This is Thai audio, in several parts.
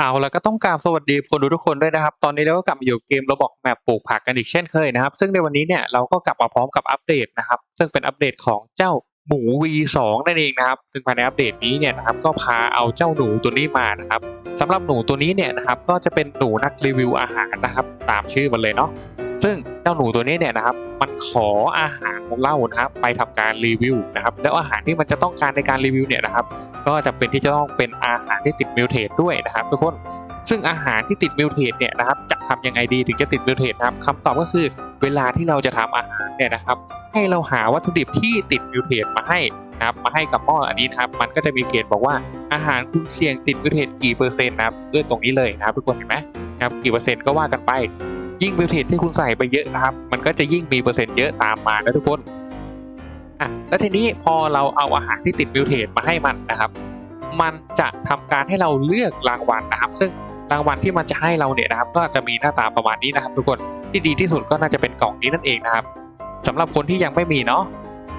เอาแล้วก็ต้องกราบสวัสดีคนดูทุกคนด้วยนะครับ ตอนนี้เราก็กลับมาอยู่เกมระบอกแมปปลูกผักกันอีกเช่นเคยนะครับ ซึ่งในวันนี้เนี่ยเราก็กลับมาพร้อมกับอัปเดตนะครับ ซึ่งเป็นอัปเดตของเจ้าหมู V2 นั่นเองนะครับ ซึ่งภายในอัปเดตนี้เนี่ยนะครับก็พาเอาเจ้าหนูตัวนี้มานะครับสำหรับหนูตัวนี้เนี่ยนะครับก็จะเป็นหนูนักรีวิวอาหารนะครับ ตามชื่อมันเลยเนาะ ซึ่งเจ้าหนูตัวนี้เนี่ยนะครับ มันขออาหารของเรานะครับไปทำการรีวิวนะครับ แล้วอาหารที่มันจะต้องการในการรีวิวเนี่ยนะครับ ก็จะเป็นที่จะต้องเป็นอาหารที่ติดมิวเทสด้วยนะครับ ทุกคน ซึ่งอาหารที่ติดมิวเทสเนี่ยนะครับ จะทำยังไงดีถึงจะติดมิวเทสครับคำตอบก็คือเวลาที่เราจะทำอาหารเนี่ยนะครับ ให้เราหาวัตถุดิบที่ติดมิวเทสมาให้นะครับมาให้กับหม้ออันนี้นะครับ มันก็จะมีเกณฑ์บอกว่าอาหารคุณเสี่ยงติดมิวเทสกี่เปอร์เซ็นต์นะครับด้วยตรงนี้เลยนะครับทุกคนเห็นไหมนะครับกี่เปอร์เซ็นต์ก็ว่ากันไป ยิ่งมิวเทสที่คุณใส่ไปเยอะนะครับ มันก็จะยิ่งมีเปอร์เซ็นต์เยอะตามมานะทุกคนอะแล้วทีนี้พอเราเอาอาหารที่ติดมิวเทสมาให้มันนะครับ มันจะทำการให้เราเลือกรางวัลนะครับ ซึ่งรางวัลที่มันจะให้เราเนี่ยนะครับ ก็จะมีหน้าตาประมาณนี้นะครับ ทุกคนที่ดีที่สุดก็น่าจะเป็นกล่องนี้นั่นเองนะครับสำหรับคนที่ยังไม่มีเนาะ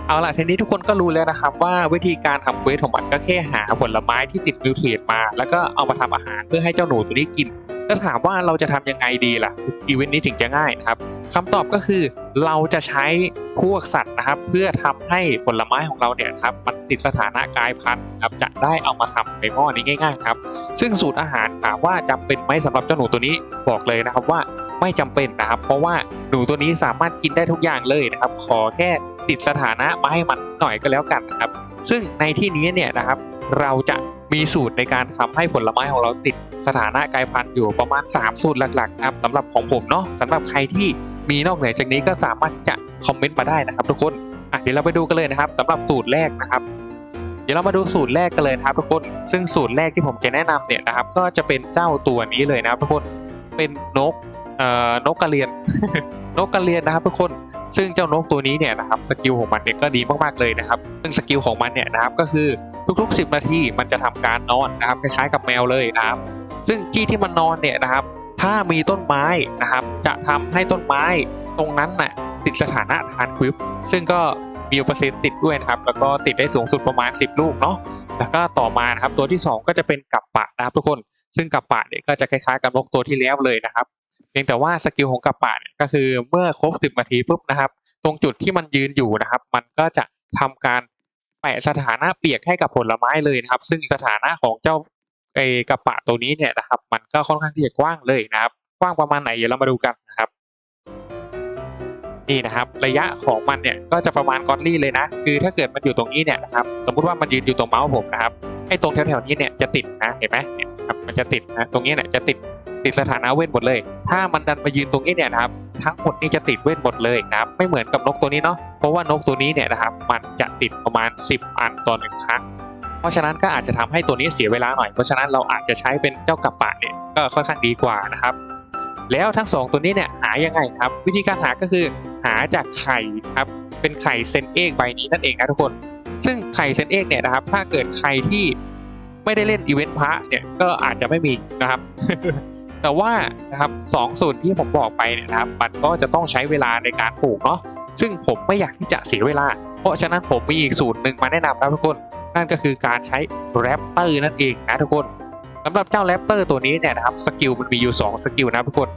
เอาล่ะทีนี้ทุกคนก็รู้แล้วนะครับ ว่าวิธีการทำเควสของมันก็แค่หาผลไม้ที่ติดมิวเทสมา แล้วก็เอามาทำอาหารเพื่อให้เจ้าหนูตัวนี้กิน แล้วถามว่าเราจะทำยังไงดีล่ะอีเวนต์นี้ถึงจะง่ายนะครับคำตอบก็คือเราจะใช้พวกสัตว์นะครับ เพื่อทำให้ผลไม้ของเราเนี่ยครับมันติดสถานะกายพันธุ์ครับจะได้เอามาทำในหม้อนี้ง่าย ๆ ครับ ซึ่งสูตรอาหารถามว่าจำเป็นไหมสำหรับเจ้าหนูตัวนี้บอกเลยนะครับว่าไม่จำเป็นนะครับ เพราะว่าหนูตัวนี้สามารถกินได้ทุกอย่างเลยนะครับ ขอแค่ติดสถานะมาให้มันหน่อยก็แล้วกันนะครับ ซึ่งในที่นี้เนี่ยนะครับ เราจะ มีสูตรในการทำให้ผลไม้ของเราติดสถานะกลายพันธุ์อยู่ประมาณ 3 สูตรหลักๆนะครับสำหรับของผมเนาะสำหรับใครที่มีนอกเหนือจากนี้ก็สามารถที่จะคอมเมนต์มาได้นะครับ ทุกคนอะเดี๋ยวเราไปดูกันเลยนะครับสำหรับสูตรแรกนะครับ เดี๋ยวเรามาดูสูตรแรกกันเลยนะครับทุกคน ซึ่งสูตรแรกที่ผมจะแนะนำเนี่ยนะครับ ก็จะเป็นเจ้าตัวนี้เลยนะครับทุกคนเป็นนก นกกระเรียน นกกระเรียนนะครับทุกคน ซึ่งเจ้านกตัวนี้เนี่ยนะครับสกิลของมันเนี่ยก็ดีมากๆเลยนะครับ ซึ่งสกิลของมันเนี่ยนะครับก็คือทุกๆ 10 นาทีมันจะทำการนอนนะครับคล้ายๆกับแมวเลยนะครับ ซึ่งที่ที่มันนอนเนี่ยนะครับ ถ้ามีต้นไม้นะครับ จะทำให้ต้นไม้ตรงนั้นน่ะติดสถานะทานควิปซึ่งก็มีเปอร์เซ็นต์ติดด้วยนะครับ แล้วก็ติดได้สูงสุดประมาณ 10 ลูกเนาะ แล้วก็ต่อมานะครับตัวที่ 2 ก็จะเป็นกับปะนะครับทุกคน ซึ่งกับปะเนี่ยก็จะคล้ายๆกับนกตัวที่แล้วเลยนะครับ เพียงแต่ว่าสกิลของกับปะเนี่ยก็คือเมื่อครบ 10นาทีปุ๊บนะครับ ตรงจุดที่มันยืนอยู่นะครับ มันก็จะทำการแปะสถานะเปียกให้กับผลไม้เลยนะครับ ซึ่งสถานะของเจ้าไอกระปะตัวนี้เนี่ยนะครับ มันก็ค่อนข้างที่จะกว้างเลยนะครับ กว้างประมาณไหนเดี๋ยวเรามาดูกันนะครับนี่นะครับระยะของมันเนี่ยก็จะประมาณกอตลี่เลยนะ คือถ้าเกิดมันอยู่ตรงนี้เนี่ยนะครับสมมุติว่ามันยืนอยู่ตรงเมาส์ผมนะครับไอ้ตรงแถวๆนี้เนี่ยจะติดนะเห็นไหมเนี่ยครับมันจะติดนะตรงนี้เนี่ยจะติด ติดสถานะเว้นหมดเลย ถ้ามันดันมายืนตรงนี้เนี่ยนะครับทั้งหมดนี่จะติดเว้นหมดเลยนะครับไม่เหมือนกับนกตัวนี้เนาะเพราะว่านกตัวนี้เนี่ยนะครับมันจะติดประมาณ 10 อันต่อหนึ่งครั้งเพราะฉะนั้นก็อาจจะทำให้ตัวนี้เสียเวลาหน่อยเพราะฉะนั้นเราอาจจะใช้เป็นเจ้ากับปะเนี่ยก็ค่อนข้างดีกว่านะครับแล้วทั้งสองตัวนี้เนี่ยหายังไงครับ วิธีการหาก็คือหาจากไข่ครับเป็นไข่เซนเอกใบนี้นั่นเองนะทุกคน ซึ่งไข่เซนเอกเนี่ยนะครับ ถ้าเกิดใครที่ไม่ได้เล่นอีเวนต์พระเนี่ยก็อาจจะไม่มีนะครับ แต่ว่านะครับสองสูตรที่ผมบอกไปเนี่ยนะครับ มันก็จะต้องใช้เวลาในการปลูกเนาะซึ่งผมไม่อยากที่จะเสียเวลา เพราะฉะนั้นผมมีอีกสูตรหนึ่งมาแนะนำนะทุกคนนั่นก็คือการใช้แรปเตอร์นั่นเองนะทุกคนสำหรับเจ้าแรปเตอร์ตัวนี้เนี่ยนะครับสกิลมันมีอยู่ 2 สกิลนะทุกคน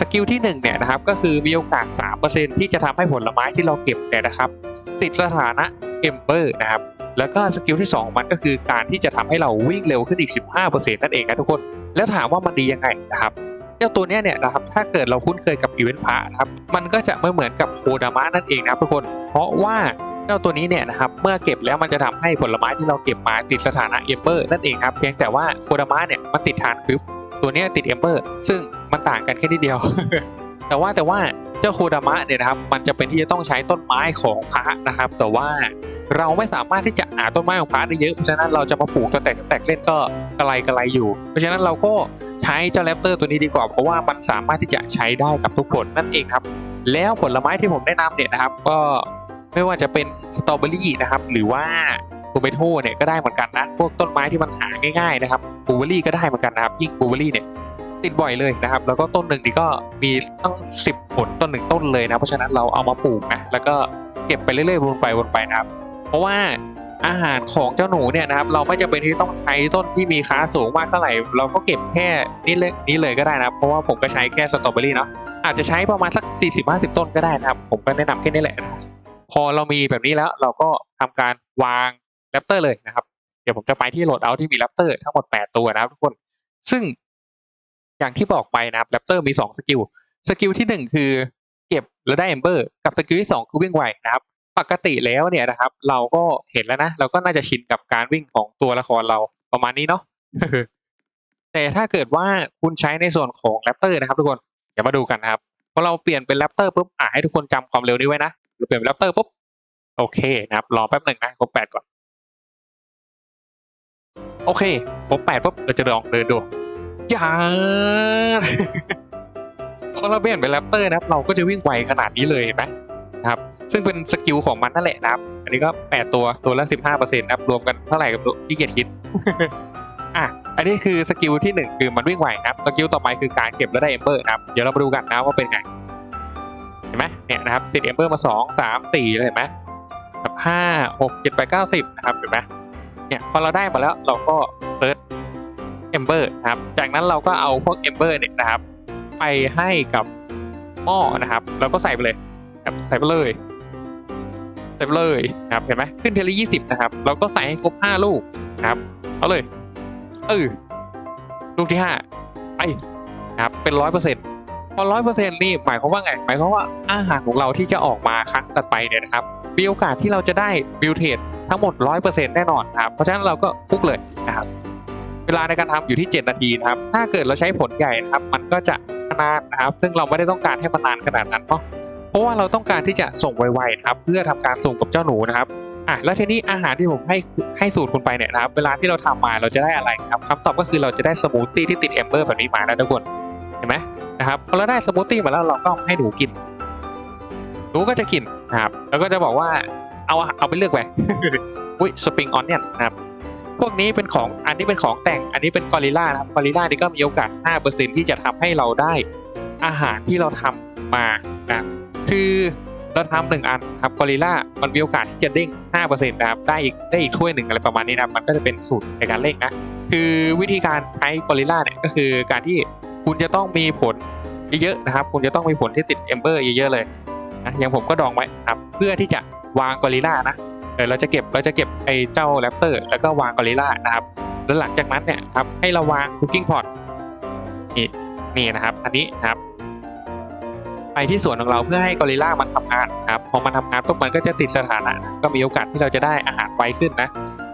สกิลที่1เนี่ยนะครับก็คือมีโอกาส 3%ที่จะทำให้ผลไม้ที่เราเก็บเนี่ยนะครับ ติดสถานะเอมเบอร์นะครับแล้วก็สกิลที่ 2 มันก็คือการที่จะทำให้เราวิ่งเร็วขึ้นอีก 15%นั่นเองนะทุกคน แล้วถามว่ามันดียังไงนะครับเจ้าตัวนี้เนี่ยนะครับถ้าเกิดเราคุ้นเคยกับอีเวนต์พานะครับมันก็จะไม่เหมือนกับโคดามะนั่นเองนะทุกคน เพราะว่าเจ้าตัวนี้เนี่ยนะครับเมื่อเก็บแล้วมันจะทำให้ผลไม้ที่เราเก็บมาติดสถานะเอมเบอร์นั่นเองครับเพียงแต่ว่าโคดามะเนี่ยมันติดฐานคืบตัวนี้ติดเอมเบอร์ซึ่ง มันต่างกันแค่นิดเดียว แต่ว่าแต่ว่าเจ้าโคดามะเนี่ยนะครับ มันจะเป็นที่จะต้องใช้ต้นไม้ของพระนะครับ แต่ว่าเราไม่สามารถที่จะหาต้นไม้ของพระได้เยอะเพราะฉะนั้นเราจะมาปลูกสแตกแตกเล่นก็กระไรกระไรอยู่ เพราะฉะนั้นเราก็ใช้เจ้าแรปเตอร์ตัวนี้ดีกว่าเพราะว่ามันสามารถที่จะใช้ได้กับทุกผลนั่นเองครับ แล้วผลไม้ที่ผมแนะนำเนี่ยนะครับ ก็ไม่ว่าจะเป็นสตรอเบอรี่นะครับ หรือว่าบลูเบอร์โทเนี่ยก็ได้เหมือนกันนะ พวกต้นไม้ที่มันหาง่ายๆนะครับบลูเบอรี่ก็ได้เหมือนกันนะครับ ยิ่งบลูเบอรี่เนี่ย ติดบ่อยเลยนะครับ แล้วก็ต้นหนึ่งนี่ก็มีตั้งสิบผลต้นหนึ่งต้นเลยนะ เพราะฉะนั้นเราเอามาปลูกนะแล้วก็เก็บไปเรื่อยๆวนไปวนไปนะครับ เพราะว่าอาหารของเจ้าหนูเนี่ยนะครับ เราไม่จำเป็นที่ต้องใช้ต้นที่มีค่าสูงมากเท่าไหร่ เราก็เก็บแค่นี้เลยนี้เลยก็ได้นะเพราะว่าผมก็ใช้แค่สตรอเบอรี่เนาะอาจจะใช้ประมาณสัก 40-50 ต้นก็ได้นะครับ ผมก็แนะนำแค่นี้แหละ พอเรามีแบบนี้แล้วเราก็ทำการวางแรปเตอร์เลยนะครับ เดี๋ยวผมจะไปที่โหลดเอาที่มีแรปเตอร์ทั้งหมด 8 ตัวนะครับทุกคน ซึ่ง อย่างที่บอกไปนะครับแรปเตอร์มี2สกิลสกิลที่ 1 คือเก็บแล้วได้เอมเบอร์กับสกิลที่ 2 คือวิ่งไวนะครับปกติแล้วเนี่ยนะครับ เราก็เห็นแล้วนะ เราก็น่าจะชินกับการวิ่งของตัวละครเราประมาณนี้เนาะแต่ถ้าเกิดว่าคุณใช้ในส่วนของแรปเตอร์นะครับ ทุกคนเดี๋ยวมาดูกันนะครับพอเราเปลี่ยนเป็นแรปเตอร์ปุ๊บอะให้ทุกคนจำความเร็วนี้ไว้นะเราเปลี่ยนเป็นแรปเตอร์ปุ๊บโอเคนะครับรอแป๊บหนึ่งนะครบแปดก่อน โอเคครบแปดปุ๊บเราจะลองเดินดู จ้าพอเราเปลี่ยนเป็นแรปเตอร์นะครับ เราก็จะวิ่งไวขนาดนี้เลยเห็นไหมนะครับ ซึ่งเป็นสกิลของมันนั่นแหละนะครับ อันนี้ก็แปดตัวตัวละสิบห้าเปอร์เซ็นต์นะครับรวมกันเท่าไหร่กับที่เกียจคิดอะอันนี้คือสกิลที่หนึ่งคือมันวิ่งไวนะครับสกิลต่อไปคือการเก็บแล้วได้เอมเบอร์นะครับเดี๋ยวเรามาดูกันนะว่าเป็นไงเห็นไหมเนี่ยนะครับติดเอมเบอร์มาสองสามสี่เลยเห็นไหมแบบห้าหกเจ็ดแปดเก้าสิบนะครับเห็นไหมเนี่ยพอเราได้มาแล้วเราก็เซิร์ช เอมเบอร์นะครับ จากนั้นเราก็เอาพวกเอมเบอร์เนี่ยนะครับ ไปให้กับหม้อนะครับแล้วก็ใส่ไปเลยครับใส่ไปเลยใส่ไปเลยนะครับเห็นไหมขึ้นเทเลยี่สิบนะครับเราก็ใส่ให้ครบห้าลูกนะครับเอาเลยเออลูกที่ห้าไปนะครับเป็นร้อยเปอร์เซ็นต์พอร้อยเปอร์เซ็นต์นี่หมายความว่าไงหมายความว่าอาหารของเราที่จะออกมาครั้งต่อไปเนี่ยนะครับมีโอกาสที่เราจะได้บิวเทสทั้งหมดร้อยเปอร์เซ็นต์แน่นอนครับเพราะฉะนั้นเราก็คุกเลยนะครับ เวลาในการทำอยู่ที่ 7 นาทีนะครับ ถ้าเกิดเราใช้ผลใหญ่นะครับ มันก็จะนานนะครับ ซึ่งเราไม่ได้ต้องการให้มันนานขนาดนั้นเนาะเพราะว่าเราต้องการที่จะส่งไวๆนะครับ เพื่อทำการส่งกับเจ้าหนูนะครับอะแล้วทีนี้อาหารที่ผมให้ให้สูตรคุณไปเนี่ยนะครับ เวลาที่เราทำมาเราจะได้อะไรครับคำตอบก็คือเราจะได้สมูทตี้ที่ติดเอมเบอร์แบบนี้มานะทุกคนเห็นไหมนะครับพอเราได้สมูทตี้มาแล้วเราก็ให้หนูกินหนูก็จะกินนะครับ แล้วก็จะบอกว่าเอาเอาไปเลือกไปอุ้ยสปริงออนเนี่ยนะครับ พวกนี้เป็นของอันนี้เป็นของแต่งอันนี้เป็นกอริลลานะครับกอริลลานี่ก็มีโอกาส 5%ที่จะทำให้เราได้อาหารที่เราทำมานะคือเราทำหนึ่งอันครับกอริลลามันมีโอกาสที่จะเด้ง 5%นะครับได้อีกได้อีกถ้วยหนึ่งอะไรประมาณนี้นะมันก็จะเป็นสูตรในการเร่งนะคือวิธีการใช้กอริลลาเนี่ยก็คือการที่คุณจะต้องมีผลเยอะๆนะครับ คุณจะต้องมีผลที่ติดเอมเบอร์เยอะๆเลยนะอย่างผมก็ดองไว้ครับเพื่อที่จะวางกอริลลานะ เออเราจะเก็บเราจะเก็บไอ้เจ้าแรปเตอร์แล้วก็วางกอริลลานะครับ แล้วหลังจากนั้นเนี่ยครับให้เราวางคุกกิ้งพอตนี่นี่นะครับ อันนี้นะครับ ไปที่สวนของเราเพื่อให้กอริลลามันทำงานครับพอมันทำงานปุ๊บมันก็จะติดสถานะ ก็มีโอกาสที่เราจะได้อาหารไวขึ้นนะ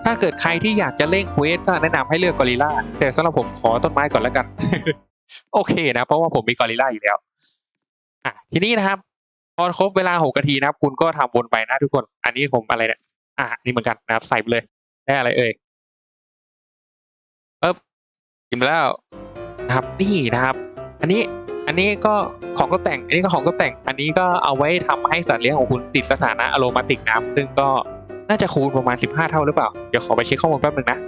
ถ้าเกิดใครที่อยากจะเล่นเควสก็แนะนำให้เลือกกอริลลาแต่สำหรับผมขอต้นไม้ก่อนแล้วกัน โอเคนะ เพราะว่าผมมีกอริลลาอยู่แล้วอะทีนี้นะครับพอครบเวลาหกนาทีนะครับ คุณก็ทำวนไปนะทุกคน อันนี้ผมอะไรเนี่ย อะนี่เหมือนกันนะครับใส่ไปเลยได้อะไรเอ่ยปึ๊บกินไปแล้วนะครับนี่นะครับ อันนี้อันนี้ก็ของก็แต่ง อันนี้ก็ของก็แต่ง อันนี้ก็เอาไว้ทำให้สัตว์เลี้ยงของคุณติดสถานะอโรมาติกนะครับซึ่งก็น่าจะคูณประมาณ 15 เท่าหรือเปล่า เดี๋ยวขอไปเช็คข้อมูลแป๊บนึงนะ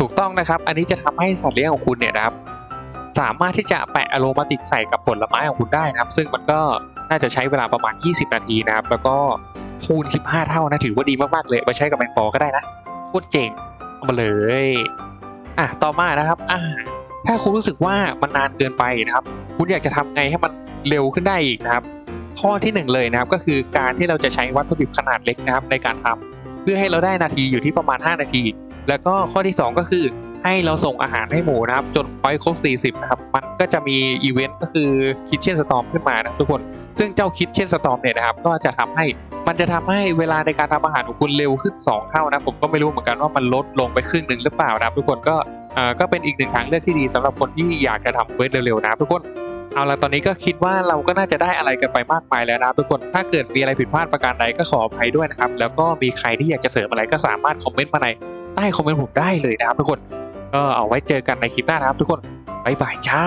ถูกต้องนะครับ อันนี้จะทำให้สัตว์เลี้ยงของคุณเนี่ยนะครับ สามารถที่จะแปะอโรมาติกใส่กับผลไม้ของคุณได้นะครับ ซึ่งมันก็น่าจะใช้เวลาประมาณ 20 นาทีนะครับ แล้วก็ คูณ 15 เท่านะถือว่าดีมากๆเลยไปใช้กับแมงปอก็ได้นะโคตรเจ๋งเอามาเลยอะต่อมานะครับอาหารถ้าคุณรู้สึกว่ามันนานเกินไปนะครับ คุณอยากจะทำไงให้มันเร็วขึ้นได้อีกนะครับ ข้อที่หนึ่งเลยนะครับก็คือการที่เราจะใช้วัตถุดิบขนาดเล็กนะครับในการทำเพื่อให้เราได้นาทีอยู่ที่ประมาณ 5 นาที แล้วก็ข้อที่ 2 ก็คือ ให้เราส่งอาหารให้หมูนะครับ จนพอยต์ครบ 40 นะครับ มันก็จะมีอีเวนต์ก็คือคิ t เช่นสตอมขึ้นมานะทุกคน ซึ่งเจ้าคิ t เช่นสตอมเนี่ยนะครับ ก็จะทำให้มันจะทำให้เวลาในการทำอาหารของคุณเร็วขึ้น 2 เท่านะ ผมก็ไม่รู้เหมือนกันว่ามันลดลงไปครึ่งหนึ่งหรือเปล่านะทุกคนก็เอ่อก็เป็นอีกหนึ่งทางเลือกที่ดีสำหรับคนที่อยากจะทำเควสเร็วๆนะทุกคนเอาละตอนนี้ก็คิดว่าเราก็น่าจะได้อะไรกันไปมากมายแล้วนะทุกคนถ้าเกิดมีอะไรผิดพลาดประการใดก็ขออภัยด้วยนะครับ แล้วก็มีใครที่อยากจะเสริมอะไรก็สามารถคอมเมนต์มาในใต้คอมเมนต์ผมได้เลยนะครับทุกคน ก็เอาไว้เจอกันในคลิปหน้านะครับทุกคนบ๊ายบายจ้า